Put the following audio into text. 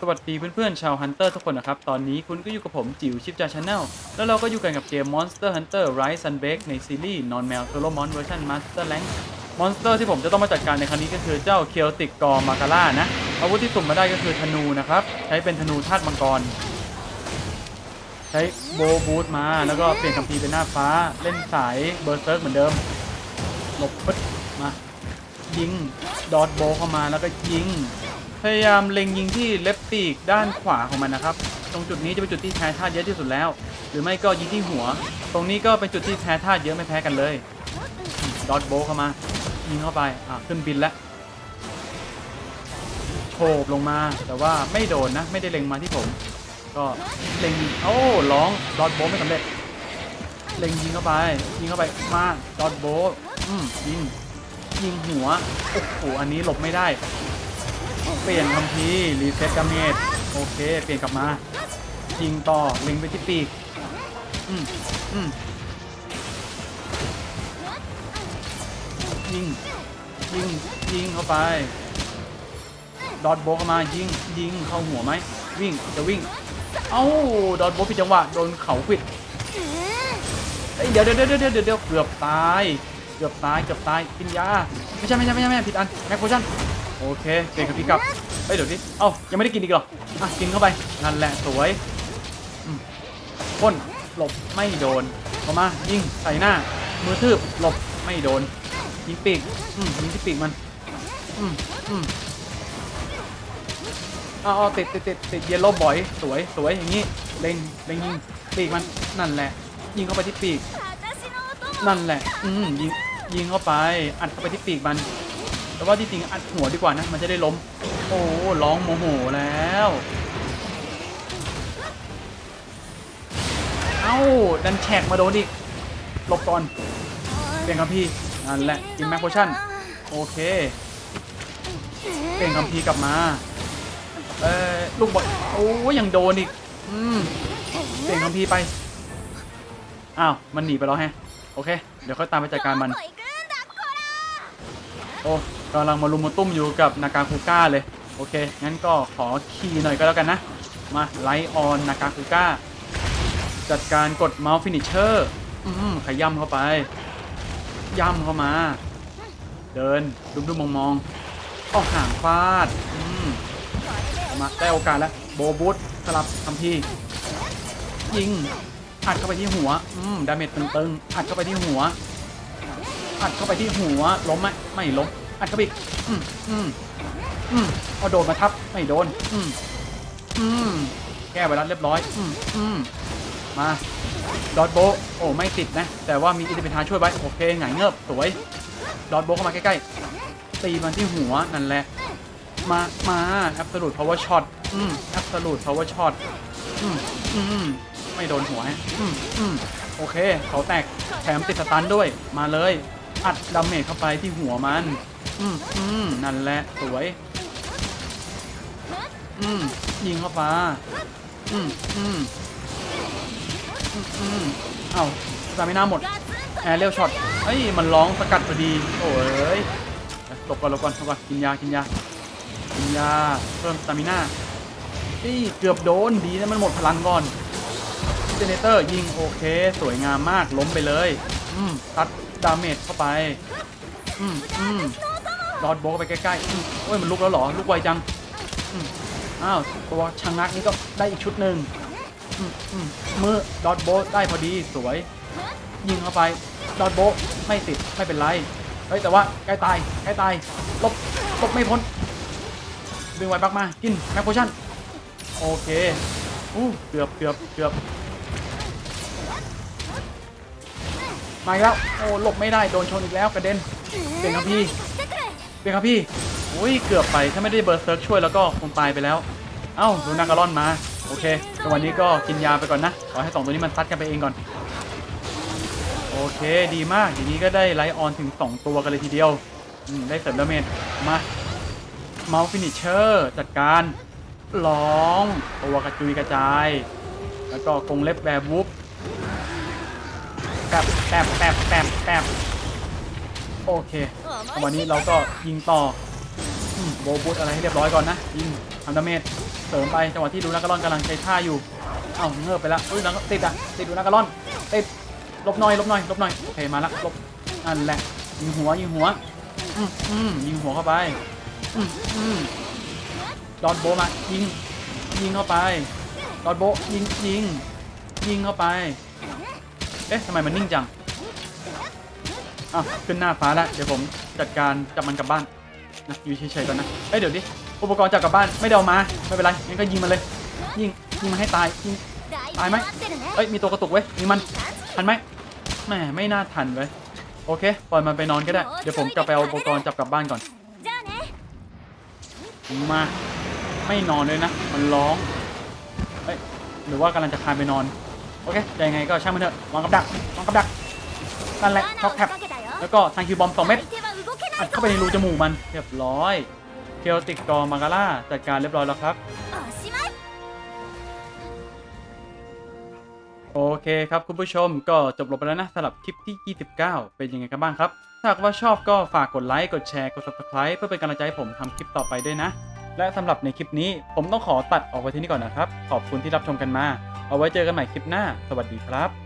สวัสดีเพื่อนๆชาวฮันเตอร์ทุกคนนะครับ ตอนนี้คุณก็อยู่กับผมจิ๋วชิปจาชาแนลแล้วเราก็อยู่กันกับเกม Monster Hunter Rise and Break ในซีรีส์ Non m a l Solo Mon เวอร์ชัน Master Rank มอนสเตอร์ที่ผมจะต้องมาจัดการในครั้งนี้ก็คือเจ้าเคียวติกกอมาการ่านะ อาวุธที่สุ่มมาได้ก็คือธนูนะครับ ใช้เป็นธนูธาตุมังกร ใช้โบบูทมาแล้วก็เปลี่ยนคัมภีร์เป็นหน้าฟ้า เล่นสายเบอร์เซิร์กเหมือนเดิมหลบปึ๊ดมา ยิง ดอทโบเข้ามาแล้วก็ยิง พยายามเล็งยิงที่เล็บปีกด้านขวาของมันนะครับ ตรงจุดนี้จะเป็นจุดที่แพ้ธาตุเยอะที่สุดแล้ว หรือไม่ก็ยิงที่หัว ตรงนี้ก็เป็นจุดที่แพ้ธาตุเยอะไม่แพ้กันเลยดอทโบเข้ามา ยิงเข้าไป อะขึ้นบินแล้วโฉบลงมาแต่ว่าไม่โดนนะ ไม่ได้เล็งมาที่ผม ก็เล็งยิงโอ้ร้องดอทโบไม่สำเร็จ เล็งยิงเข้าไป ยิงเข้าไปมาดอทโบอืมยิงยิงหัวโอ้โหอันนี้หลบไม่ได้ เปลี่ยนคัมภีรีเซ็ตดาเมจโอเค เปลี่ยนกลับมายิงต่อเล็งไปที่ปีกอืมอืมยิงยิงยิงเข้าไปดอทโบเข้ามายิงยิงเข้าหัวไหมวิ่งจะวิ่ง เอ้าดอทโบผิดจังหวะโดนเขาขวิดเดี๋ยวเดี๋ยวเดี๋ยวเดี๋ยวเดี๋ยวเกือบตายเกือบตายเกือบตายกินยาไม่ใช่ไม่ใช่ไม่ใช่ไม่ใช่ผิดอันแม็กโพชั่น โอเคเปลี่ยนกับพี่กลับเฮ้ยเดี๋ยวดิเอ้ายังไม่ได้กินอีกเหรออะกินเข้าไปนั่นแหละสวยพ่นหลบไม่โดนเข้ามายิงใส่หน้า มือทืบหลบไม่โดนยิงปีกอืมยิงที่ปีกมันอืมอืมเอาเอติดติดติดติดเยลโล่บอยสวยสวยอย่างนี้เล็งเล็งยิงปีกมันนั่นแหละ ยิงเข้าไปที่ปีก นั่นแหละ อืมยิงยิงเข้าไป อัดเข้าไปที่ปีกมัน แต่ว่าที่จริงอัดหัวดีกว่านะ มันจะได้ล้ม โอ้ร้องโมโหแล้ว เอ้า ดันแฉกมาโดนอีกหลบก่อนเปลี่ยนคัมภีร์นั่นแหละกินแม็กโพชั่น โอเคเปลี่ยนคัมภีกลับมา เออลูกบอลโอ้ยังโดนอีก อืมเปลี่ยนคัมภีไป อ้าว มันหนีไปแล้วแฮะ โอเค เดี๋ยวค่อยตามไปจัดการมัน โอ้ กำลังมารุมมาตุ้มอยู่กับนากาคูก้าเลย โอเค งั้นก็ขอขี่หน่อยก็แล้วกันนะ มาไลออนนากาคูก้าจัดการกดเมาส์ฟินิชเชอร์อืมขย่ำเข้าไป ย่ำเข้ามา เดินดุมดุมมองมองๆเอาห่างฟาดอืมามาได้โอกาสแล้ว โบบูทสลับคัมพียิงอัดเข้าไปที่หัว อืม ดาเมจตึงๆอัดเข้าไปที่หัวอัดเข้าไปที่หัว ล้มไหมไม่ล้ม อัดเข้าไปอีกอืมอืมอืมเอาโดนมาทับ ไม่โดน อืมอืมแก้ไวรัสเรียบร้อย อืมอืมมาดอทโบ โอ้ ไม่ติดนะ แต่ว่ามีอินเตอร์เนทาช่วยไว้ โอเคหงายเงือบสวยดอทโบเข้ามาใกล้ๆ ตีมันที่หัวนั่นแหละ มา มา absolute power shot อืม absolute power shot อืมอืมไม่โดนหัวฮะอืมอืมโอเค เขาแตก แถมติดสตันด้วย มาเลย อัดดาเมจเข้าไปที่หัวมัน อืมอืมนั่นแหละสวย อืมยิงเข้าไปอืมอืมอืมอืมเอ้าสตามิน่าหมด แอร์เรียลช็อตเอ้ย มันร้องสกัดพอดี โอ้ยหลบก่อนหลบก่อนหลบก่อน กินยา กินยา กินยา เพิ่มสตามิน่านี่เกือบโดน ดีนะมันหมดพลังก่อนเจเนเตอร์ยิงโอเค สวยงามมาก ล้มไปเลย อืม ตัดดาเมจเข้าไป อืม อืม ดอดโบไปใกล้ๆโอ้ยมันลุกแล้วหรอ ลุกไวจังอ้าวตัวชังงักนี่ก็ได้อีกชุดหนึ่งมือดอดโบได้พอดีสวย ยิงเข้าไปดอดโบไม่ติดไม่เป็นไรเฮ้ยแต่ว่าใกล้ตายใกล้ตายลบลบไม่พ้นดึงไว้ปักมากินแม็กโพชั่นโอเคอู้เกือบเกือบเกือบมาแล้วโอ้หลบไม่ได้โดนชนอีกแล้วกระเด็นเปลี่ยนครับพี่ เปลี่ยนครับพี่อุ้ยเกือบไปถ้าไม่ได้เบอร์เซิร์กช่วยแล้วก็คงตายไปแล้ว เอ้าดูนากระล่อนมาโอเคแต่วันนี้ก็กินยาไปก่อนนะขอให้สองตัวนี้มันซัดกันไปเองก่อน โอเคดีมากทีนี้ก็ได้ไลท์ออนถึง 2 ตัวกันเลยทีเดียวอืมได้เสริมดาเมจมาเมาส์ฟินิชเชอร์จัดการร้องตัวกระจุยกระจาย แล้วก็กรงเล็บแบบวุบแป๊บแปบแป๊บแป๊บแป๊บ โอเควันนี้เราก็ยิงต่อโบบุตอะไรให้เรียบร้อยก่อนนะ ยิงทำดาเมจเสริมไปจังหวะที่ดูนักกะลอนกำลังใช้ท่าอยู่เอ้าเงือบไปแล้วอุ้ยนักติดอะติดดูนักกะลอนติดลบหน่อยลบหน่อยลบหน่อยโอเคมาละลบนั่นแหละยิงหัวยิงหัวอืมอืมยิงหัวเข้าไปอืมอืมดอนโบมายิงยิงเข้าไปดอนโบยิงยิงยิงเข้าไป เอ๊ะทำไมมันนิ่งจัง อะขึ้นหน้าฟ้าแล้วเดี๋ยวผมจัดการจับมันกลับบ้านนะอยู่เฉยๆก่อนนะเอ้ยเดี๋ยวดิอุปกรณ์จับกลับบ้านไม่ได้เอามาไม่เป็นไรงั้นก็ยิงมันเลย ยิงยิงมันให้ตายยิงตายไหมเอ้ยมีตัวกระตุกไว้ยมีมันทันไหมแหมไม่น่าทันเลยโอเคปล่อยมันไปนอนก็ได้เดี๋ยวผมกลับไปเอาอุปกรณ์จับกลับบ้านก่อนมาไม่นอนเลยนะ มันร้องเฮ้ยหรือว่ากำลังจะคลานไปนอน โอเคยังไงก็ช่างมันเถอะวางกับดักวางกับดักนั่นแหละช็อกแท็บ แล้วก็ทางคิวบอมสองเม็ดเข้าไปในรูจมูกมันเรียบร้อยเคลติกกอมาการ่าจัดการเรียบร้อยแล้วครับ โอเคครับคุณผู้ชมก็จบลงไปแล้วนะสำหรับคลิปที่ 29 เป็นยังไงกันบ้างครับ ถ้าหากว่าชอบก็ฝากกดไลค์กดแชร์กด subscribe เพื่อเป็นกำลังใจให้ผมทำคลิปต่อไปด้วยนะ และสำหรับในคลิปนี้ผมต้องขอตัดออกไปที่นี่ก่อนนะครับ ขอบคุณที่รับชมกันมา เอาไว้เจอกันใหม่คลิปหน้า สวัสดีครับ